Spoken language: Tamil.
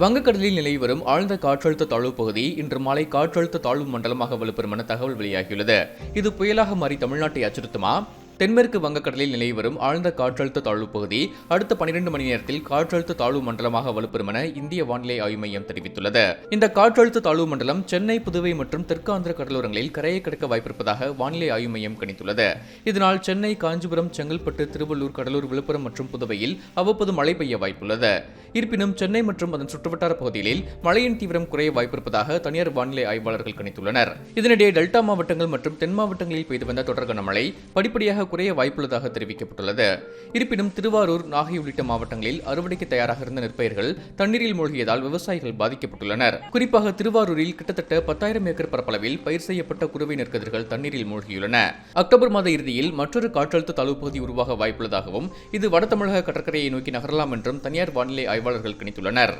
வங்கக்கடலில் நிலை வரும் ஆழ்ந்த காற்றழுத்த தாழ்வு பகுதி இன்று மாலை காற்றழுத்த தாழ்வு மண்டலமாக வலுப்பெறும் என தகவல் வெளியாகியுள்ளது. இது புயலாக மாறி தமிழ்நாட்டை அச்சுறுத்துமா? தென்மேற்கு வங்கக்கடலில் நிலை வரும் ஆழ்ந்த காற்றழுத்த தாழ்வு பகுதி அடுத்த பனிரெண்டு மணி நேரத்தில் காற்றழுத்த தாழ்வு மண்டலமாக வலுப்பெறும் என இந்திய வானிலை ஆய்வு மையம் தெரிவித்துள்ளது. இந்த காற்றழுத்த தாழ்வு மண்டலம் சென்னை புதுவை மற்றும் தெற்கு ஆந்திர கடலோரங்களில் கரையை கடக்க வாய்ப்பிருப்பதாக வானிலை ஆய்வு மையம் கணித்துள்ளது. இதனால் சென்னை காஞ்சிபுரம் செங்கல்பட்டு திருவள்ளூர் கடலூர் விழுப்புரம் மற்றும் புதுவையில் அவ்வப்போது மழை பெய்ய வாய்ப்புள்ளது. இருப்பினும் சென்னை மற்றும் அதன் சுற்றுவட்டார பகுதிகளில் மழையின் தீவிரம் குறைய வாய்ப்பிருப்பதாக தனியார் வானிலை ஆய்வாளர்கள் கணித்துள்ளனர். இதனிடையே டெல்டா மாவட்டங்கள் மற்றும் தென் மாவட்டங்களில் பெய்து வந்த தொடர் கனமழை படிப்படியாக குறைய வாய்ப்புள்ளதாக தெரிவிக்கப்பட்டுள்ளது. இருப்பினும் திருவாரூர் நாகை உள்ளிட்ட மாவட்டங்களில் அறுவடைக்கு தயாராக இருந்த நெற்பயிர்கள் தண்ணீரில் மூழ்கியதால் விவசாயிகள் பாதிக்கப்பட்டுள்ளனர். குறிப்பாக திருவாரூரில் கிட்டத்தட்ட பத்தாயிரம் ஏக்கர் பரப்பளவில் பயிர் செய்யப்பட்ட குறுவை நெற்கதிர்கள் தண்ணீரில் மூழ்கியுள்ளன. அக்டோபர் மாத இறுதியில் மற்றொரு காற்றழுத்த தாழ்வு பகுதி உருவாக வாய்ப்புள்ளதாகவும் இது வட தமிழக கடற்கரையை நோக்கி நகரலாம் என்றும் தனியார் வானிலை ஆய்வாளர்கள் கணித்துள்ளனர்.